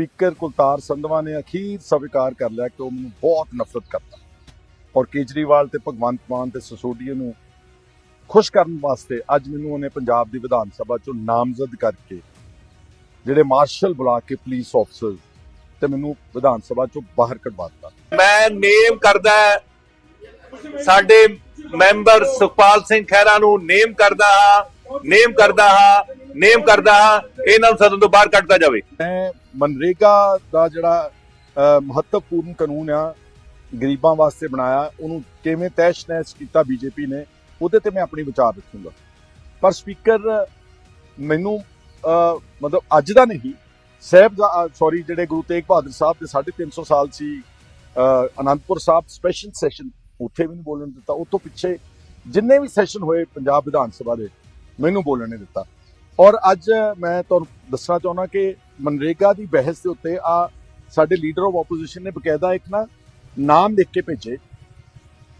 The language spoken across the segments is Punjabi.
ਸਪੀਕਰ ਕੁਲਤਾਰ ਸੰਧਵਾ ਨੇ ਅਖੀਰ ਸਵੀਕਾਰ ਕਰ ਲਿਆ ਕਿ ਉਹ ਮੈਨੂੰ ਬਹੁਤ ਨਫ਼ਰਤ ਕਰਦਾ। ਔਰ ਕੇਜਰੀਵਾਲ ਤੇ ਭਗਵੰਤ ਮਾਨ ਤੇ ਸਸੋਡੀਆ ਨੂੰ ਖੁਸ਼ ਕਰਨ ਵਾਸਤੇ ਅੱਜ ਮੈਨੂੰ ਉਹਨੇ ਪੰਜਾਬ ਦੀ ਵਿਧਾਨ ਸਭਾ ਚੋਂ ਨਾਮਜ਼ਦ ਕਰਕੇ, ਜਿਹੜੇ ਮਾਰਸ਼ਲ ਬੁਲਾ ਕੇ ਪੁਲਿਸ ਅਫਸਰ ਤੇ ਮੈਨੂੰ ਵਿਧਾਨ ਸਭਾ ਚੋਂ ਬਾਹਰ ਕਢਵਾ ਦਿੱਤਾ। ਮੈਂ ਨੇਮ ਕਰਦਾ, ਸਾਡੇ ਮੈਂਬਰ ਸੁਖਪਾਲ ਸਿੰਘ ਖਹਿਰਾ ਨੂੰ ਨੇਮ ਕਰਦਾ ਹਾਂ, ਨੇਮ ਕਰਦਾ ਹਾਂ ਨੇਮ ਕਰਦਾ ਹਾਂ ਇਹਨਾਂ ਨੂੰ ਸਦਨ ਤੋਂ ਬਾਹਰ ਕੱਢਦਾ ਜਾਵੇ। ਮੈਂ ਮਨਰੇਗਾ ਦਾ ਜਿਹੜਾ ਮਹੱਤਵਪੂਰਨ ਕਾਨੂੰਨ ਆ, ਗਰੀਬਾਂ ਵਾਸਤੇ ਬਣਾਇਆ, ਉਹਨੂੰ ਕਿਵੇਂ ਤੈਸ਼-ਨੈਸ਼ ਕੀਤਾ ਬੀਜੇਪੀ ਨੇ, ਉਹਦੇ ਤੇ ਮੈਂ ਆਪਣੀ ਵਿਚਾਰ ਰੱਖੂੰਗਾ। ਪਰ ਸਪੀਕਰ, ਮੈਨੂੰ ਮਤਲਬ ਅੱਜ ਦਾ ਨਹੀਂ, ਸਾਹਿਬ ਦਾ ਸੌਰੀ ਜਿਹੜੇ ਗੁਰੂ ਤੇਗ ਬਹਾਦਰ ਸਾਹਿਬ ਦੇ 350 ਸਾਲ ਸੀ ਅਨੰਦਪੁਰ ਸਾਹਿਬ ਸਪੈਸ਼ਲ ਸੈਸ਼ਨ ਉੱਥੇ ਵੀ ਨਹੀਂ ਬੋਲਣ ਦਿੱਤਾ, ਉਹ ਤੋਂ ਪਿੱਛੇ ਜਿੰਨੇ ਵੀ ਸੈਸ਼ਨ ਹੋਏ ਪੰਜਾਬ ਵਿਧਾਨ ਸਭਾ ਦੇ, ਮੈਨੂੰ ਬੋਲਣ ਨਹੀਂ ਦਿੱਤਾ। ਔਰ ਅੱਜ ਮੈਂ ਤੁਹਾਨੂੰ ਦੱਸਣਾ ਚਾਹੁੰਦਾ ਕਿ ਮਨਰੇਗਾ ਦੀ ਬਹਿਸ ਦੇ ਉੱਤੇ ਆ ਸਾਡੇ ਲੀਡਰ ਆਫ ਆਪੋਜੀਸ਼ਨ ਨੇ ਬਕਾਇਦਾ ਇੱਕ ਨਾ ਨਾਮ ਲਿਖ ਕੇ ਭੇਜੇ,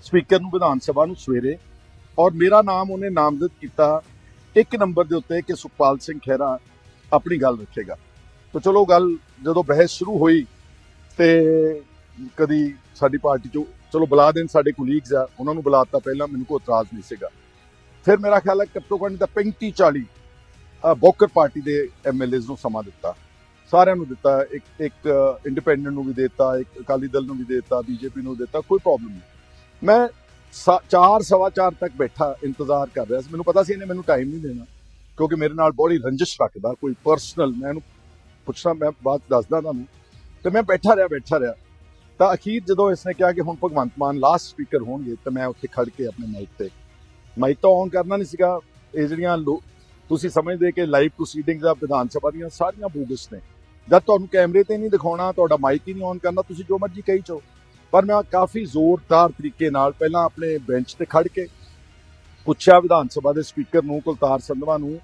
ਸਪੀਕਰ ਨੂੰ ਵਿਧਾਨ ਸਭਾ ਨੂੰ ਸਵੇਰੇ, ਔਰ ਮੇਰਾ ਨਾਮ ਉਹਨੇ ਨਾਮਜ਼ਦ ਕੀਤਾ ਇੱਕ ਨੰਬਰ ਦੇ ਉੱਤੇ ਕਿ ਸੁਖਪਾਲ ਸਿੰਘ ਖਹਿਰਾ ਆਪਣੀ ਗੱਲ ਰੱਖੇਗਾ। ਤਾਂ ਚਲੋ ਗੱਲ ਜਦੋਂ ਬਹਿਸ ਸ਼ੁਰੂ ਹੋਈ ਤੇ ਕਦੀ ਸਾਡੀ ਪਾਰਟੀ ਚੋਂ, ਚਲੋ ਬੁਲਾ ਦੇਣ ਸਾਡੇ ਕੁਲੀਗਸ ਆ, ਉਹਨਾਂ ਨੂੰ ਬੁਲਾਤਾ ਪਹਿਲਾਂ, ਮੈਨੂੰ ਕੋਈ ਇਤਰਾਜ਼ ਨਹੀਂ ਸੀਗਾ। ਫਿਰ ਮੇਰਾ ਖਿਆਲ ਹੈ ਘੱਟੋ ਘੱਟ ਦਾ 35 40 ਬੋਕਰ ਪਾਰਟੀ ਦੇ ਐਮਐਲਏਜ਼ ਨੂੰ ਸਮਾਂ ਦਿੱਤਾ। ਸਾਰਿਆਂ ਨੂੰ ਦਿੱਤਾ, ਇੱਕ ਇੱਕ ਇੰਡੀਪੈਂਡੈਂਟ ਨੂੰ ਵੀ ਦਿੱਤਾ, ਇੱਕ ਅਕਾਲੀ ਦਲ ਨੂੰ ਵੀ ਦਿੱਤਾ, ਬੀਜੇਪੀ ਨੂੰ ਦਿੱਤਾ, ਕੋਈ ਪ੍ਰੋਬਲਮ ਨਹੀਂ। ਮੈਂ 4 ਸਵਾ 4 ਤੱਕ ਬੈਠਾ, ਇੰਤਜ਼ਾਰ ਕਰ ਰਿਹਾ ਸੀ। ਮੈਨੂੰ ਪਤਾ ਸੀ ਇਹਨੇ ਮੈਨੂੰ ਟਾਈਮ ਨਹੀਂ ਦੇਣਾ, ਕਿਉਂਕਿ ਮੇਰੇ ਨਾਲ ਬੜੀ ਰੰਜਿਸ਼ ਰੱਖਦਾ, ਕੋਈ ਪਰਸਨਲ ਮੈਂ ਇਹਨੂੰ ਪੁੱਛਣਾ ਮੈਂ ਬਾਤ ਦੱਸਦਾ ਤੁਹਾਨੂੰ। ਤੇ ਮੈਂ ਬੈਠਾ ਰਿਹਾ ਬੈਠਾ ਰਿਹਾ। ਤਾਂ ਅਖੀਰ ਜਦੋਂ ਇਸਨੇ ਕਿਹਾ ਕਿ ਹੁਣ ਭਗਵੰਤ ਮਾਨ ਲਾਸਟ ਸਪੀਕਰ ਹੋਣਗੇ, ਤਾਂ ਮੈਂ ਉੱਥੇ ਖੜ ਕੇ ਆਪਣੇ ਮਾਈਕ ਤੇ ਮਾਈਕ ਤਾਂ ਔਨ ਕਰਨਾ ਨਹੀਂ ਸੀਗਾ। ਇਹ ਜਿਹੜੀਆਂ ਲੋ- ਤੁਸੀਂ ਸਮਝਦੇ ਕਿ ਲਾਈਵ ਪ੍ਰੋਸੀਡਿੰਗਸ ਆ ਵਿਧਾਨ ਸਭਾ ਦੀਆਂ ਸਾਰੀਆਂ ਬੋਗਸ ਨੇ। ਜਦ ਤੁਹਾਨੂੰ ਕੈਮਰੇ ਤੇ ਨਹੀਂ ਦਿਖਾਉਣਾ, ਤੁਹਾਡਾ ਮਾਈਕ ਹੀ ਨਹੀਂ ਔਨ ਕਰਨਾ, ਤੁਸੀਂ ਜੋ ਮਰਜ਼ੀ ਕਹੀ ਚੋ ਪਰ ਮੈਂ ਕਾਫੀ ਜ਼ੋਰਦਾਰ ਤਰੀਕੇ ਨਾਲ ਪਹਿਲਾਂ ਆਪਣੇ ਬੈਂਚ ਤੇ ਖੜ ਕੇ ਪੁੱਛਿਆ ਵਿਧਾਨ ਸਭਾ ਦੇ ਸਪੀਕਰ ਨੂੰ, ਕੁਲਤਾਰ ਸੰਧਵਾ ਨੂੰ,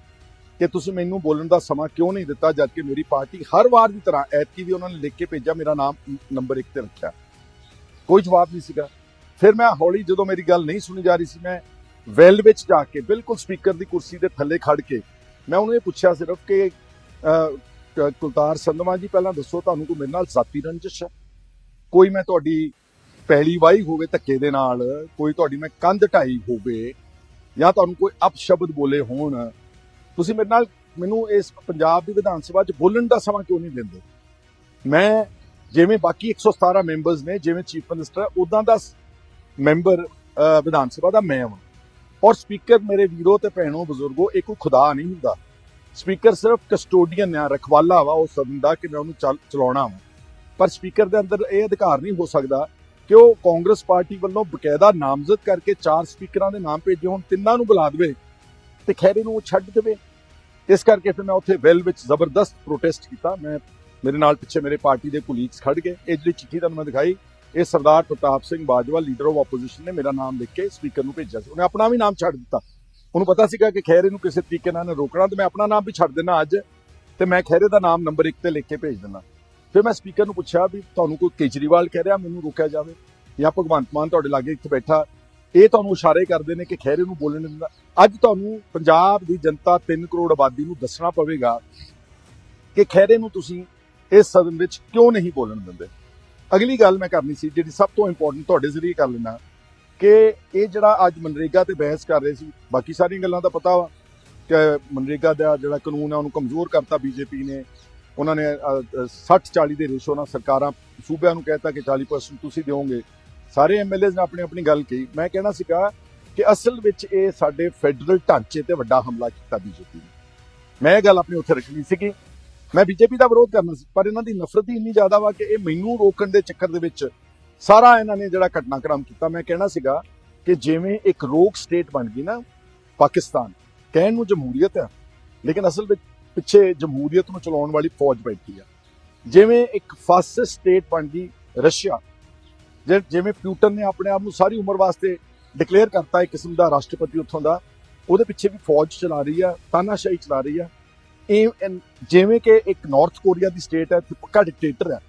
ਕਿ ਤੁਸੀਂ ਮੈਨੂੰ ਬੋਲਣ ਦਾ ਸਮਾਂ ਕਿਉਂ ਨਹੀਂ ਦਿੱਤਾ ਜਦਕਿ ਮੇਰੀ ਪਾਰਟੀ ਹਰ ਵਾਰ ਦੀ ਤਰ੍ਹਾਂ ਐਤਕੀ ਵੀ ਉਹਨਾਂ ਨੇ ਲਿਖ ਕੇ ਭੇਜਿਆ, ਮੇਰਾ ਨਾਮ ਨੰਬਰ 1 ਤੇ ਰੱਖਿਆ। ਕੋਈ ਜਵਾਬ ਨਹੀਂ ਸੀਗਾ। ਫਿਰ ਮੈਂ ਹੌਲੀ ਜਦੋਂ ਮੇਰੀ ਗੱਲ ਨਹੀਂ ਸੁਣੀ ਜਾ ਰਹੀ ਸੀ, ਮੈਂ ਵੈਲ ਵਿੱਚ ਜਾ ਕੇ ਬਿਲਕੁਲ ਸਪੀਕਰ ਦੀ ਕੁਰਸੀ ਦੇ ਥੱਲੇ ਖੜ ਕੇ ਮੈਂ ਉਹਨੂੰ ਇਹ ਪੁੱਛਿਆ ਸਿਰਫ ਕਿ ਕੁਲਤਾਰ ਸੰਧਵਾ ਜੀ ਪਹਿਲਾਂ ਦੱਸੋ ਤੁਹਾਨੂੰ ਕੋਈ ਮੇਰੇ ਨਾਲ ਜ਼ਾਤੀ ਰੰਜਿਸ਼ ਹੈ? ਕੋਈ ਮੈਂ ਤੁਹਾਡੀ ਪਹਿਲੀ ਵਾਈ ਹੋਵੇ ਧੱਕੇ ਦੇ ਨਾਲ, ਕੋਈ ਤੁਹਾਡੀ ਮੈਂ ਕੰਧ ਢਾਈ ਹੋਵੇ ਜਾਂ ਤੁਹਾਨੂੰ ਕੋਈ ਅਪਸ਼ਬਦ ਬੋਲੇ ਹੋਣ, ਤੁਸੀਂ ਮੇਰੇ ਨਾਲ ਮੈਨੂੰ ਇਸ ਪੰਜਾਬ ਦੀ ਵਿਧਾਨ ਸਭਾ 'ਚ ਬੋਲਣ ਦਾ ਸਮਾਂ ਕਿਉਂ ਨਹੀਂ ਦਿੰਦੇ? ਮੈਂ ਜਿਵੇਂ ਬਾਕੀ 117 ਮੈਂਬਰਸ ਨੇ, ਜਿਵੇਂ ਚੀਫ ਮਿਨਿਸਟਰ ਉਦਾਂ ਦਾ ਮੈਂਬਰ ਵਿਧਾਨ ਸਭਾ ਦਾ ਮੈਂ ਹਾਂ। ਔਰ ਸਪੀਕਰ ਮੇਰੇ ਵੀਰੋ ਤੇ ਭੈਣੋ ਬਜ਼ੁਰਗੋ, ਇਹ ਕੋਈ ਖੁਦਾ ਨਹੀਂ ਹੁੰਦਾ। ਸਪੀਕਰ ਸਿਰਫ ਕਸਟੋਡੀਅਨ ਆ, ਰਖਵਾਲਾ ਵਾ, ਉਹ ਸਦਨ ਦਾ ਕਿ ਮੈਂ ਉਹਨੂੰ ਚੱਲ- ਚਲਾਉਣਾ ਵਾ। ਪਰ ਸਪੀਕਰ ਦੇ ਅੰਦਰ ਇਹ ਅਧਿਕਾਰ ਨਹੀਂ ਹੋ ਸਕਦਾ ਕਿ ਉਹ ਕਾਂਗਰਸ ਪਾਰਟੀ ਵੱਲੋਂ ਬਕਾਇਦਾ ਨਾਮਜ਼ਦ ਕਰਕੇ ਚਾਰ ਸਪੀਕਰਾਂ ਦੇ ਨਾਮ ਭੇਜੇ ਹੁਣ, ਤਿੰਨਾਂ ਨੂੰ ਬੁਲਾ ਦੇਵੇ ਤੇ ਖੈਰੇ ਨੂੰ ਉਹ ਛੱਡ ਦੇਵੇ। ਇਸ ਕਰਕੇ ਫਿਰ ਮੈਂ ਉੱਥੇ ਵੈਲ ਵਿੱਚ ਜ਼ਬਰਦਸਤ ਪ੍ਰੋਟੈਸਟ ਕੀਤਾ। ਮੈਂ, ਮੇਰੇ ਨਾਲ ਪਿੱਛੇ ਮੇਰੇ ਪਾਰਟੀ ਦੇ ਕੁਲੀਗਸ ਖੜ ਗਏ। ਇਹ ਜਿਹੜੀ ਚਿੱਠੀ ਤੁਹਾਨੂੰ ਮੈਂ ਦਿਖਾਈ ਇਹ Sardar Partap Singh Bajwa leader of opposition ਨੇ ਮੇਰਾ ਨਾਮ ਲਿਖ ਕੇ ਸਪੀਕਰ ਨੂੰ ਭੇਜਿਆ ਸੀ। ਉਹਨੇ ਆਪਣਾ ਵੀ ਨਾਮ ਛੱਡ ਦਿੱਤਾ। ਉਹਨੂੰ ਪਤਾ ਸੀਗਾ ਕਿ ਖੈਰੇ ਨੂੰ ਕਿਸੇ ਤਰੀਕੇ ਨਾਲ ਰੋਕਣਾ, ਤੇ ਮੈਂ ਆਪਣਾ ਨਾਮ ਵੀ ਛੱਡ ਦੇਣਾ ਅੱਜ, ਤੇ ਮੈਂ ਖੈਰੇ ਦਾ ਨਾਮ ਨੰਬਰ 1 ਤੇ ਲਿਖ ਕੇ ਭੇਜ ਦਿੰਦਾ। ਫਿਰ ਮੈਂ ਸਪੀਕਰ ਨੂੰ ਪੁੱਛਿਆ ਵੀ ਤੁਹਾਨੂੰ ਕੋਈ ਕੇਜਰੀਵਾਲ ਕਹਿ ਰਿਹਾ, ਮੈਨੂੰ ਰੋਕਿਆ ਜਾਵੇ ਜਾਂ ਭਗਵੰਤ ਮਾਨ ਤੁਹਾਡੇ ਲਾਗੇ ਇੱਥੇ ਬੈਠਾ। ਇਹ ਤੁਹਾਨੂੰ ਇਸ਼ਾਰੇ ਕਰਦੇ ਨੇ ਕਿ ਖੈਰੇ ਨੂੰ ਬੋਲਣ ਨਹੀਂ ਦਿੰਦਾ। ਅੱਜ ਤੁਹਾਨੂੰ ਪੰਜਾਬ ਦੀ ਜਨਤਾ 3 ਕਰੋੜ ਆਬਾਦੀ ਨੂੰ ਦੱਸਣਾ ਪਵੇਗਾ ਕਿ ਖੈਰੇ ਨੂੰ ਤੁਸੀਂ ਇਸ ਸਦਨ ਵਿੱਚ ਕਿਉਂ ਨਹੀਂ ਬੋਲਣ ਦਿੰਦੇ? ਅਗਲੀ ਗੱਲ ਮੈਂ ਕਰਨੀ ਸੀ, ਜਿਹੜੀ ਸਭ ਤੋਂ ਇੰਪੋਰਟੈਂਟ ਤੁਹਾਡੇ ਜ਼ਰੀਏ ਕਰ ਲੈਣਾ ਕਿ ਇਹ ਜਿਹੜਾ ਅੱਜ ਮਨਰੇਗਾ ਤੇ ਬਹਿਸ ਕਰ ਰਹੇ ਸੀ, ਬਾਕੀ ਸਾਰੀਆਂ ਗੱਲਾਂ ਦਾ ਪਤਾ ਵਾ, ਕਿ ਮਨਰੇਗਾ ਦਾ ਜਿਹੜਾ ਕਾਨੂੰਨ ਹੈ ਉਹਨੂੰ ਕਮਜ਼ੋਰ ਕਰਤਾ ਬੀਜੇਪੀ ਨੇ, ਉਹਨਾਂ ਨੇ 60 40 ਦੇ ਰੇਸ਼ੋ ਨਾਲ ਸਰਕਾਰਾਂ ਸੂਬਿਆਂ ਨੂੰ ਕਹਿਤਾ ਕਿ 40% ਤੁਸੀਂ ਦਿਓਗੇ। ਸਾਰੇ ਐਮਐਲਏਜ਼ ਨੇ ਆਪਣੀ ਆਪਣੀ ਗੱਲ ਕਹੀ। ਮੈਂ ਕਹਿਣਾ ਸੀਗਾ ਕਿ ਅਸਲ ਵਿੱਚ ਇਹ ਸਾਡੇ ਫੈਡਰਲ ਢਾਂਚੇ ਤੇ ਵੱਡਾ ਹਮਲਾ ਕੀਤਾ ਬੀਜੇਪੀ ਨੇ। ਮੈਂ ਇਹ ਗੱਲ ਆਪਣੀ ਉੱਥੇ ਰੱਖਣੀ ਸੀਗੀ ਮੈਂ ਬੀਜੇਪੀ ਦਾ ਵਿਰੋਧ ਕਰਨਾ ਸੀ, ਪਰ ਇਹਨਾਂ ਦੀ ਨਫ਼ਰਤ ਹੀ ਇੰਨੀ ਜ਼ਿਆਦਾ ਵਾ ਕਿ ਇਹ ਮੈਨੂੰ ਰੋਕਣ ਦੇ ਚੱਕਰ ਦੇ ਵਿੱਚ ਸਾਰਾ ਇਹਨਾਂ ਨੇ ਜਿਹੜਾ ਘਟਨਾਕ੍ਰਮ ਕੀਤਾ। ਮੈਂ ਕਹਿਣਾ ਸੀਗਾ ਕਿ ਜਿਵੇਂ ਇੱਕ ਰੋਕ ਸਟੇਟ ਬਣ ਗਈ ਨਾ ਪਾਕਿਸਤਾਨ, ਕਹਿਣ ਨੂੰ ਜਮਹੂਰੀਅਤ ਆ, ਲੇਕਿਨ ਅਸਲ ਵਿੱਚ ਪਿੱਛੇ ਜਮਹੂਰੀਅਤ ਨੂੰ ਚਲਾਉਣ ਵਾਲੀ ਫੌਜ ਬੈਠੀ ਆ। ਜਿਵੇਂ ਇੱਕ ਫਾਸਿਸਟ ਸਟੇਟ ਬਣ ਗਈ ਰਸ਼ੀਆ, ਜਿ- ਜਿਵੇਂ ਪਿਊਟਨ ਨੇ ਆਪਣੇ ਆਪ ਨੂੰ ਸਾਰੀ ਉਮਰ ਵਾਸਤੇ ਡਿਕਲੇਅਰ ਕਰਤਾ ਇੱਕ ਕਿਸਮ ਦਾ ਰਾਸ਼ਟਰਪਤੀ ਉੱਥੋਂ ਦਾ, ਉਹਦੇ ਪਿੱਛੇ ਵੀ ਫੌਜ ਚਲਾ ਰਹੀ ਆ, ਤਾਨਾਸ਼ਾਹੀ ਚਲਾ ਰਹੀ ਆ। ਇਹ ਜਿਵੇਂ ਕਿ ਇੱਕ ਨਾਰਥ ਕੋਰੀਆ ਦੀ ਸਟੇਟ ਹੈ ਤੇ ਪੱਕਾ ਡਿਕਟੇਟਰ ਹੈ।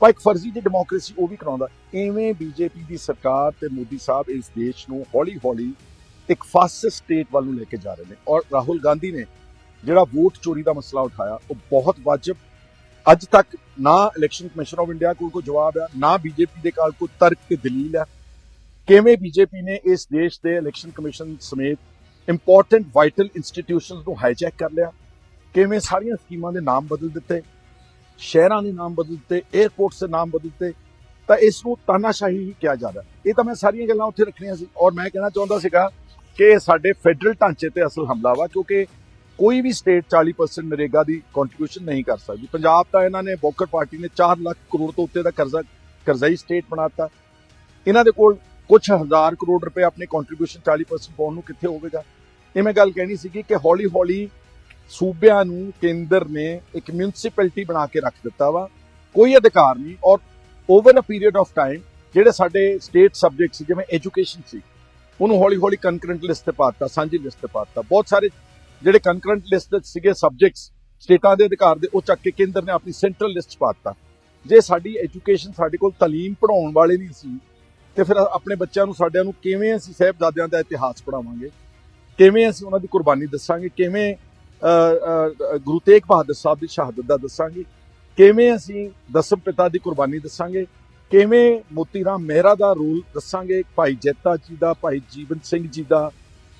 ਪਰ ਇੱਕ ਫਰਜ਼ੀ ਦੀ ਡੈਮੋਕ੍ਰੇਸੀ ਉਹ ਵੀ ਕਰਾਉਂਦਾ। ਐਵੇਂ ਬੀਜੇਪੀ ਦੀ ਸਰਕਾਰ ਤੇ ਮੋਦੀ ਸਾਹਿਬ ਇਸ ਦੇਸ਼ ਨੂੰ ਹੌਲੀ ਹੌਲੀ ਇੱਕ ਫਾਸਟ ਸਟੇਟ ਵੱਲ ਨੂੰ ਲੈ ਕੇ ਜਾ ਰਹੇ ਨੇ। ਔਰ ਰਾਹੁਲ ਗਾਂਧੀ ਨੇ ਜਿਹੜਾ ਵੋਟ ਚੋਰੀ ਦਾ ਮਸਲਾ ਉਠਾਇਆ, ਉਹ ਬਹੁਤ ਵਾਜਬ। ਅੱਜ ਤੱਕ ਨਾ ਇਲੈਕਸ਼ਨ ਕਮਿਸ਼ਨ ਆਫ ਇੰਡੀਆ ਕੋਲ ਕੋਈ ਜਵਾਬ ਹੈ, ਨਾ ਬੀਜੇਪੀ ਦੇ ਕੋਲ ਕੋਈ ਤਰਕ ਤੇ ਦਲੀਲ ਹੈ। ਕਿਵੇਂ ਬੀਜੇਪੀ ਨੇ ਇਸ ਦੇਸ਼ ਦੇ ਇਲੈਕਸ਼ਨ ਕਮਿਸ਼ਨ ਸਮੇਤ ਇੰਪੋਰਟੈਂਟ ਵਾਈਟਲ ਇੰਸਟੀਟਿਊਸ਼ਨਸ ਨੂੰ ਹਾਈਜੈਕ ਕਰ ਲਿਆ? ਕਿਵੇਂ ਸਾਰੀਆਂ ਸਕੀਮਾਂ ਦੇ ਨਾਮ ਬਦਲ ਦਿੱਤੇ, ਸ਼ਹਿਰਾਂ ਦੇ ਨਾਮ ਬਦਲ ਦਿੱਤੇ 에ਅਰਪੋਰਟਸ ਦੇ ਨਾਮ ਬਦਲ ਦਿੱਤੇ, ਤਾਂ ਇਸ ਨੂੰ ਤਾਨਾਸ਼ਾਹੀ ਹੀ ਕਿਹਾ ਜਾਂਦਾ ਇਹ ਤਾਂ ਮੈਂ ਸਾਰੀਆਂ ਗੱਲਾਂ ਉੱਥੇ ਰੱਖਣੀਆਂ ਸੀ ਔਰ ਮੈਂ ਕਹਿਣਾ ਚਾਹੁੰਦਾ ਸੀਗਾ ਕਿ ਸਾਡੇ ਫੈਡਰਲ ਢਾਂਚੇ ਤੇ ਅਸਲ ਹਮਲਾ ਵਾ, ਕਿਉਂਕਿ ਕੋਈ ਵੀ ਸਟੇਟ 40% ਨਰੇਗਾ ਦੀ ਕੰਟਰੀਬਿਊਸ਼ਨ ਨਹੀਂ ਕਰ ਸਕਦੀ। ਪੰਜਾਬ ਤਾਂ ਇਹਨਾਂ ਨੇ ਬੋਕਰ ਪਾਰਟੀ ਨੇ 4 ਲੱਖ ਕਰੋੜ ਤੋਂ ਉੱਤੇ ਦਾ ਕਰਜ਼ਾ, ਕਰਜ਼ਾਈ ਸਟੇਟ ਬਣਾਤਾ ਇਹਨਾਂ ਦੇ ਕੋਲ ਕੁਝ ਹਜ਼ਾਰ ਕਰੋੜ ਰੁਪਏ ਆਪਣੇ ਕੰਟਰੀਬਿਊਸ਼ਨ 40% ਪਾਉਣ ਨੂੰ ਕਿੱਥੇ ਹੋਵੇਗਾ? ਇਹ ਮੈਂ ਗੱਲ ਕਹਿਣੀ ਸੀਗੀ ਕਿ ਹੌਲੀ ਹੌਲੀ ਸੂਬਿਆਂ ਨੂੰ ਕੇਂਦਰ ਨੇ ਇੱਕ ਮਿਊਨਿਸਪੈਲਿਟੀ ਬਣਾ ਕੇ ਰੱਖ ਦਿੱਤਾ ਵਾ। ਕੋਈ ਅਧਿਕਾਰ ਨਹੀਂ ਔਰ over a period of time ਜਿਹੜੇ ਸਾਡੇ ਸਟੇਟ ਸਬਜੈਕਟ ਸੀ, ਜਿਵੇਂ ਐਜੂਕੇਸ਼ਨ ਸੀ, ਉਹਨੂੰ ਹੌਲੀ ਹੌਲੀ ਕੰਕਰੈਂਟ ਲਿਸਟ ਤੇ ਪਾਤਾ, ਸਾਂਝੀ ਲਿਸਟ ਤੇ ਪਾਤਾ। ਬਹੁਤ ਸਾਰੇ ਜਿਹੜੇ ਕੰਕਰੈਂਟ ਲਿਸਟ ਵਿੱਚ ਸੀਗੇ ਸਬਜੈਕਟਸ ਸਟੇਟਾਂ ਦੇ ਅਧਿਕਾਰ ਦੇ, ਉਹ ਚੱਕ ਕੇ ਕੇਂਦਰ ਨੇ ਆਪਣੀ ਸੈਂਟਰਲ ਲਿਸਟ 'ਚ ਪਾਤਾ। ਜੇ ਸਾਡੀ ਐਜੂਕੇਸ਼ਨ ਸਾਡੇ ਕੋਲ ਤਾਲੀਮ ਪੜਾਉਣ ਵਾਲੇ ਨਹੀਂ ਸੀ, ਤੇ ਫਿਰ ਆਪਣੇ ਬੱਚਿਆਂ ਨੂੰ, ਸਾਡਿਆਂ ਨੂੰ ਕਿਵੇਂ ਅਸੀਂ ਸਾਹਿਬਜ਼ਾਦਿਆਂ ਦਾ ਇਤਿਹਾਸ ਪੜਾਵਾਂਗੇ ਕਿਵੇਂ ਅਸੀਂ ਉਹਨਾਂ ਦੀ ਕੁਰਬਾਨੀ ਦੱਸਾਂਗੇ? ਕਿਵੇਂ ਗੁਰੂ ਤੇਗ ਬਹਾਦਰ ਸਾਹਿਬ ਦੀ ਸ਼ਹਾਦਤ ਦਾ ਦੱਸਾਂਗੇ। ਕਿਵੇਂ ਅਸੀਂ ਦਸਮ ਪਿਤਾ ਦੀ ਕੁਰਬਾਨੀ ਦੱਸਾਂਗੇ? ਕਿਵੇਂ ਮੋਤੀ ਰਾਮ ਮਹਿਰਾ ਦਾ ਰੋਲ ਦੱਸਾਂਗੇ? ਭਾਈ ਜੈਤਾ ਜੀ ਦਾ, ਭਾਈ ਜੀਵਨ ਸਿੰਘ ਜੀ ਦਾ।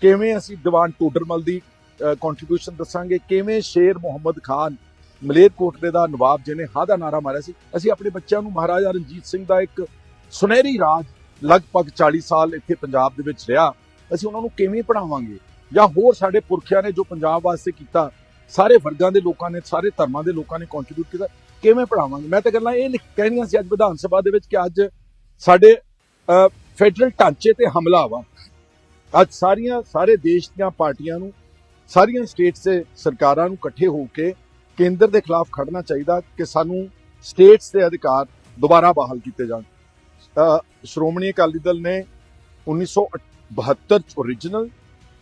ਕਿਵੇਂ ਅਸੀਂ ਦੀਵਾਨ ਟੋਡਰਮਲ ਦੀ ਕੰਟਰੀਬਿਊਸ਼ਨ ਦੱਸਾਂਗੇ? ਕਿਵੇਂ ਸ਼ੇਰ ਮੁਹੰਮਦ ਖਾਨ ਮਲੇਰਕੋਟਲੇ ਦਾ ਨਵਾਬ ਜਿਹਨੇ ਹਾ ਦਾ ਨਾਰਾ ਮਾਰਿਆ ਸੀ? ਅਸੀਂ ਆਪਣੇ ਬੱਚਿਆਂ ਨੂੰ ਮਹਾਰਾਜਾ ਰਣਜੀਤ ਸਿੰਘ ਦਾ ਇੱਕ ਸੁਨਹਿਰੀ ਰਾਜ ਲਗਭਗ 40 ਸਾਲ ਇੱਥੇ ਪੰਜਾਬ ਦੇ ਵਿੱਚ ਰਿਹਾ। ਅਸੀਂ ਉਹਨਾਂ ਨੂੰ ਕਿਵੇਂ ਪੜਾਵਾਂਗੇ ਜਾਂ ਹੋਰ ਸਾਡੇ ਪੁਰਖਿਆਂ ਨੇ ਜੋ ਪੰਜਾਬ ਵਾਸਤੇ ਕੀਤਾ, ਸਾਰੇ ਵਰਗਾਂ ਦੇ ਲੋਕਾਂ ਨੇ, ਸਾਰੇ ਧਰਮਾਂ ਦੇ ਲੋਕਾਂ ਨੇ ਕੰਟਰੀਬਿਊਟ ਕੀਤਾ, ਕਿਵੇਂ ਪੜਾਵਾਂਗੇ ਮੈਂ ਤਾਂ ਗੱਲਾਂ ਇਹ ਲਿਖ- ਕਹਿਣੀਆਂ ਸੀ ਅੱਜ ਵਿਧਾਨ ਸਭਾ ਦੇ ਵਿੱਚ ਕਿ ਅੱਜ ਸਾਡੇ ਫੈਡਰਲ ਢਾਂਚੇ ਤੇ ਹਮਲਾ ਵਾ। ਅੱਜ ਸਾਰੀਆਂ, ਸਾਰੇ ਦੇਸ਼ ਦੀਆਂ ਪਾਰਟੀਆਂ ਨੂੰ, ਸਾਰੀਆਂ ਸਟੇਟਸ ਦੇ ਸਰਕਾਰਾਂ ਨੂੰ ਇਕੱਠੇ ਹੋ ਕੇ ਕੇਂਦਰ ਦੇ ਖਿਲਾਫ ਖੜਨਾ ਚਾਹੀਦਾ ਕਿ ਸਾਨੂੰ ਸਟੇਟਸ ਦੇ ਅਧਿਕਾਰ ਦੁਬਾਰਾ ਬਹਾਲ ਕੀਤੇ ਜਾਣ। ਸ਼੍ਰੋਮਣੀ ਅਕਾਲੀ ਦਲ ਨੇ 1972 ਚ origignal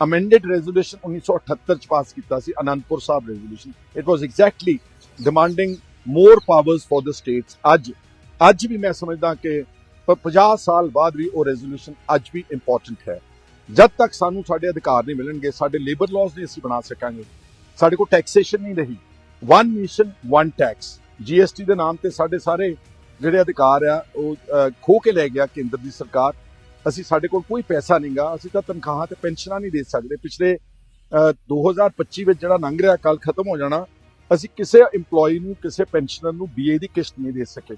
amended resolution 1978 ਚ ਪਾਸ ਕੀਤਾ ਸੀ Anandpur Sahib resolution. It was exactly demanding more powers for the states ਅੱਜ ਅੱਜ ਵੀ ਮੈਂ ਸਮਝਦਾ ਕਿ ਪ- 50 ਸਾਲ ਬਾਅਦ ਵੀ ਉਹ resolution ਅੱਜ ਵੀ ਇੰਪੋਰਟੈਂਟ ਹੈ। ਜਦ ਤੱਕ ਸਾਨੂੰ ਸਾਡੇ ਅਧਿਕਾਰ ਨਹੀਂ ਮਿਲਣਗੇ ਸਾਡੇ ਲੇਬਰ ਲਾਜ਼ ਨਹੀਂ ਅਸੀਂ ਬਣਾ ਸਕਾਂਗੇ ਸਾਡੇ ਕੋਲ ਟੈਕਸੇਸ਼ਨ ਨਹੀਂ ਰਹੀ। One nation one tax GST ਦੇ ਨਾਮ ਤੇ ਸਾਡੇ ਸਾਰੇ ਜਿਹੜੇ ਅਧਿਕਾਰ ਆ ਉਹ ਅਹ, ਖੋ ਕੇ ਲੈ ਗਿਆ ਕੇਂਦਰ ਦੀ ਸਰਕਾਰ। ਅਸੀਂ ਸਾਡੇ ਕੋਲ ਕੋਈ ਪੈਸਾ ਨਹੀਂਗਾ ਅਸੀਂ ਤਾਂ ਤਨਖਾਹਾਂ ਤੇ ਪੈਨਸ਼ਨਾਂ ਨਹੀਂ ਦੇ ਸਕਦੇ। ਪਿਛਲੇ ਅਹ, 2025 ਵਿੱਚ ਜਿਹੜਾ ਲੰਘ ਰਿਹਾ ਕੱਲ ਖਤਮ ਹੋ ਜਾਣਾ ਅਸੀਂ ਕਿਸੇ EMPLOYE ਨੂੰ ਕਿਸੇ ਪੈਨਸ਼ਨਰ ਨੂੰ ਬੀਏ ਦੀ ਕਿਸ਼ਤ ਨਹੀਂ ਦੇ ਸਕੇ।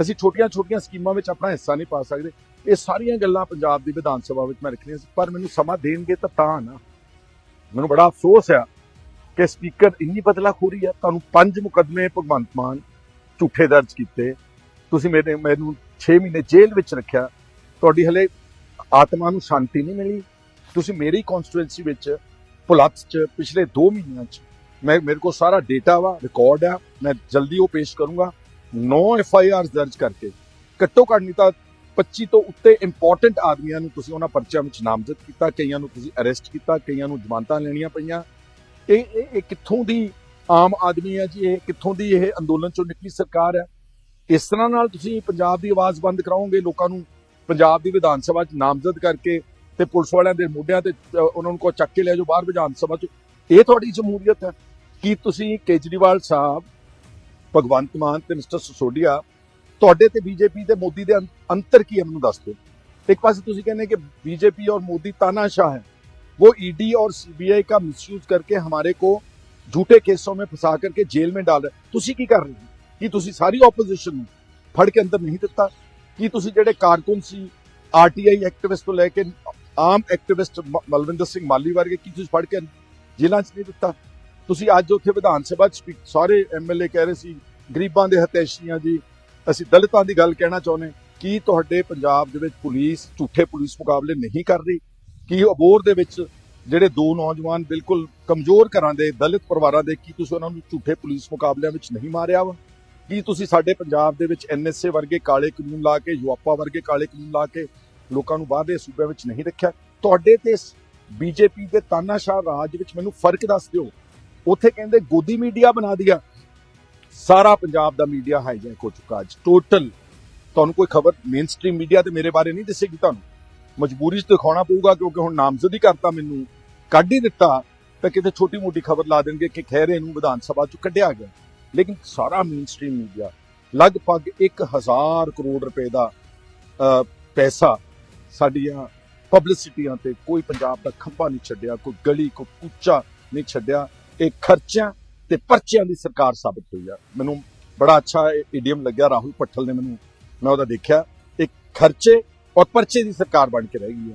ਅਸੀਂ ਛੋਟੀਆਂ-ਛੋਟੀਆਂ ਸਕੀਮਾਂ ਵਿੱਚ ਆਪਣਾ ਹਿੱਸਾ ਨਹੀਂ ਪਾ ਸਕਦੇ। ਇਹ ਸਾਰੀਆਂ ਗੱਲਾਂ ਪੰਜਾਬ ਦੀ ਵਿਧਾਨ ਸਭਾ ਵਿੱਚ ਮੈਂ ਰੱਖਣੀਆਂ ਸੀ ਪਰ ਮੈਨੂੰ ਸਮਾਂ ਦੇਣਗੇ ਤਾਂ ਤਾਂ ਨਾ। ਮੈਨੂੰ ਬੜਾ ਅਫਸੋਸ ਆ ਕਿ ਸਪੀਕਰ ਇੰਨੀ ਬਦਲਾਖੋਰੀ ਆ ਤੁਹਾਨੂੰ ਪੰਜ ਮੁਕਦਮੇ ਭਗਵੰਤ ਮਾਨ ਝੂਠੇ ਦਰਜ ਕੀਤੇ। ਤੁਸੀਂ ਮੇਰੇ ਮੈਨੂੰ 6 ਮਹੀਨੇ ਜੇਲ੍ਹ ਵਿੱਚ ਰੱਖਿਆ। ਤੁਹਾਡੀ ਹਲੇ ਆਤਮਾ ਨੂੰ ਸ਼ਾਂਤੀ ਨਹੀਂ ਮਿਲੀ। ਤੁਸੀਂ ਮੇਰੀ ਕਨਸਟੀਟੂਐਂਸੀ ਵਿੱਚ ਪੁਲੱਤ 'ਚ ਪਿਛਲੇ 2 ਮਹੀਨਿਆਂ 'ਚ ਮੈਂ, ਮੇਰੇ ਕੋਲ ਸਾਰਾ ਡੇਟਾ ਵਾ ਰਿਕਾਰਡ ਆ, ਮੈਂ ਜਲਦੀ ਉਹ ਪੇਸ਼ ਕਰੂੰਗਾ। 9 ਐਫ ਆਈ ਆਰ ਦਰਜ ਕਰਕੇ। ਘੱਟੋ ਘੱਟ ਨਹੀਂ ਤਾਂ 25 ਤੋਂ ਉੱਤੇ ਇੰਪੋਰਟੈਂਟ ਆਦਮੀਆਂ ਨੂੰ ਤੁਸੀਂ ਉਹਨਾਂ ਪਰਚਿਆਂ ਵਿੱਚ ਨਾਮਜ਼ਦ ਕੀਤਾ, ਕਈਆਂ ਨੂੰ ਤੁਸੀਂ ਅਰੈਸਟ ਕੀਤਾ, ਕਈਆਂ ਨੂੰ ਜ਼ਮਾਨਤਾਂ ਲੈਣੀਆਂ ਪਈਆਂ। ਇਹ ਇਹ ਇਹ ਕਿੱਥੋਂ ਦੀ ਆਮ ਆਦਮੀ ਹੈ ਜੀ? ਇਹ ਕਿੱਥੋਂ ਦੀ ਇਹ ਅੰਦੋਲਨ ਚੋਂ ਨਿਕਲੀ ਸਰਕਾਰ ਹੈ ਇਸ ਤਰ੍ਹਾਂ ਨਾਲ ਤੁਸੀਂ ਪੰਜਾਬ ਦੀ ਆਵਾਜ਼ ਬੰਦ ਕਰਾਓਗੇ, ਲੋਕਾਂ ਨੂੰ ਪੰਜਾਬ ਦੀ ਵਿਧਾਨ ਸਭਾ 'ਚ ਨਾਮਜ਼ਦ ਕਰਕੇ ਤੇ ਪੁਲਿਸ ਵਾਲਿਆਂ ਦੇ ਮੋਢਿਆਂ ਤੇ ਅ, ਉਹਨਾਂ ਨੂੰ ਕੋ ਚੱਕ ਕੇ ਲੈ ਜਾਓ ਬਾਹਰ ਵਿਧਾਨ ਸਭਾ 'ਚ ਇਹ ਤੁਹਾਡੀ ਜਮਹੂਰੀਅਤ ਹੈ ਕੀ ਤੁਸੀਂ ਕੇਜਰੀਵਾਲ ਸਾਹਿਬ ਭਗਵੰਤ ਮਾਨ ਤੇ ਮਿਸਟਰ ਸਸੋਡੀਆ ਤੁਹਾਡੇ ਤੇ ਬੀਜੇਪੀ ਤੇ ਮੋਦੀ ਦੇ ਅੰ- ਅੰਤਰ ਕੀ ਹੈ ਮੈਨੂੰ ਦੱਸ ਦਿਓ ਇੱਕ ਪਾਸੇ ਤੁਸੀਂ ਕਹਿੰਦੇ ਕਿ बीजेपी और मोदी तानाशाह है वो ईडी और सीबीआई का मिसयूज करके हमारे को झूठे केसों में फंसा करके जेल में डाल ਰਹੇ ਤੁਸੀਂ ਕੀ ਕਰ ਰਹੇ ਹੋ ਕੀ ਤੁਸੀਂ ਸਾਰੀ ਆਪੋਜੀਸ਼ਨ ਨੂੰ ਫੜ ਕੇ ਅੰਦਰ ਨਹੀਂ ਦਿੱਤਾ ਕੀ ਤੁਸੀਂ ਜਿਹੜੇ ਕਾਰਕੁਨ ਸੀ ਆਰਟੀਆਈ ਐਕਟਿਵਿਸਟ ਤੋਂ ਲੈ ਕੇ ਆਮ ਐਕਟਿਵਿਸਟ ਮਲਵਿੰਦਰ ਸਿੰਘ ਮਾਲੀ ਵਰਗੇ ਕੀ ਤੁਸੀਂ ਫੜ ਕੇ ਜੇਲ੍ਹਾਂ 'ਚ ਨਹੀਂ ਦਿੱਤਾ? ਤੁਸੀਂ ਅੱਜ ਉੱਥੇ ਵਿਧਾਨ ਸਭਾ 'ਚ speak- ਸਾਰੇ ਐਮਐਲਏ ਕਹਿ ਰਹੇ ਸੀ, ਗਰੀਬਾਂ ਦੇ ਹਤੈਸ਼ੀਆਂ ਜੀ, ਅਸੀਂ ਦਲਿਤਾਂ ਦੀ ਗੱਲ ਕਹਿਣਾ ਚਾਹੁੰਦੇ ਕੀ ਤੁਹਾਡੇ ਪੰਜਾਬ ਦੇ ਵਿੱਚ ਪੁਲਿਸ, ਝੂਠੇ ਪੁਲਿਸ ਮੁਕਾਬਲੇ ਨਹੀਂ ਕਰ ਰਹੀ? ਕੀ ਅਬੋਰ ਦੇ ਵਿੱਚ ਜਿਹੜੇ ਦੋ ਨੌਜਵਾਨ ਬਿਲਕੁਲ ਕਮਜ਼ੋਰ ਘਰਾਂ ਦੇ ਦਲਿਤ ਪਰਿਵਾਰਾਂ ਦੇ, ਕੀ ਤੁਸੀਂ ਉਹਨਾਂ ਨੂੰ ਝੂਠੇ ਪੁਲਿਸ ਮੁਕਾਬਲਿਆਂ ਵਿੱਚ ਨਹੀਂ ਮਾਰਿਆ ਵਾ? ਕੀ ਤੁਸੀਂ ਸਾਡੇ ਪੰਜਾਬ ਦੇ ਵਿੱਚ ਐਨਐਸਏ ਵਰਗੇ ਕਾਲੇ ਕਾਨੂੰਨ ਲਾ ਕੇ ਯੂਆਪਾ ਵਰਗੇ ਕਾਲੇ ਕਾਨੂੰਨ ਲਾ ਕੇ ਲੋਕਾਂ ਨੂੰ ਬਾਹਰਲੇ ਸੂਬਿਆਂ ਵਿੱਚ ਨਹੀਂ ਰੱਖਿਆ? ਤੁਹਾਡੇ ਤੇ ਬੀਜੇਪੀ ਦੇ ਤਾਨਾਸ਼ਾਹ ਰਾਜ ਵਿੱਚ ਮੈਨੂੰ ਫ਼ਰਕ ਦੱਸ ਦਿਓ। ਉੱਥੇ ਕਹਿੰਦੇ ਗੋਦੀ ਮੀਡੀਆ ਬਣਾ ਦਿਆ। ਸਾਰਾ ਪੰਜਾਬ ਦਾ ਮੀਡੀਆ ਹਾਈਜੈਕ ਹੋ ਚੁੱਕਾ ਅੱਜ। ਟੋਟਲ ਤੁਹਾਨੂੰ ਕੋਈ ਖਬਰ ਮੇਨ ਸਟ੍ਰੀਮ ਮੀਡੀਆ ਤੇ ਮੇਰੇ ਬਾਰੇ ਨਹੀਂ ਦੱਸੇਗੀ ਤੁਹਾਨੂੰ। ਮਜਬੂਰੀ 'ਚ ਦਿਖਾਉਣਾ ਪਊਗਾ ਕਿਉਂਕਿ ਹੁਣ ਨਾਮਜ਼ਦ ਹੀ ਕਰਤਾ ਮੈਨੂੰ। ਕੱਢ ਹੀ ਦਿੱਤਾ ਤਾਂ ਕਿਤੇ ਛੋਟੀ ਮੋਟੀ ਖਬਰ ਲਾ ਦੇਣਗੇ ਕਿ ਖਹਿਰੇ ਨੂੰ ਵਿਧਾਨ ਸਭਾ 'ਚੋਂ ਕੱਢਿਆ ਗਿਆ। ਲੇਕਿਨ ਸਾਰਾ ਮੇਨਸਟ੍ਰੀਮ ਮੀਡੀਆ ਲਗਭਗ 1000 ਕਰੋੜ ਰੁਪਏ ਦਾ ਪੈਸਾ ਸਾਡੀਆਂ ਪਬਲਿਸਿਟੀਆਂ ਤੇ ਕੋਈ ਪੰਜਾਬ ਦਾ ਖੰਭਾ ਨਹੀਂ ਛੱਡਿਆ, ਕੋਈ ਗਲੀ, ਕੋਈ ਕੁੱਚਾ ਨਹੀਂ ਛੱਡਿਆ, ਇਹ ਖਰਚਿਆਂ ਤੇ ਪਰਚਿਆਂ ਦੀ ਸਰਕਾਰ ਸਾਬਤ ਹੋਈ ਆ। ਮੈਨੂੰ ਬੜਾ ਅੱਛਾ ਈਡੀਐਮ ਲੱਗਿਆ, ਰਾਹੁਲ ਪੱਠਲ ਨੇ ਮੈਨੂੰ, ਮੈਂ ਉਹਦਾ ਦੇਖਿਆ, ਇੱਕ ਖਰਚੇ ਔਰ ਪਰਚੇ ਦੀ ਸਰਕਾਰ ਬਣ ਕੇ ਰਹਿ ਗਈ ਹੈ।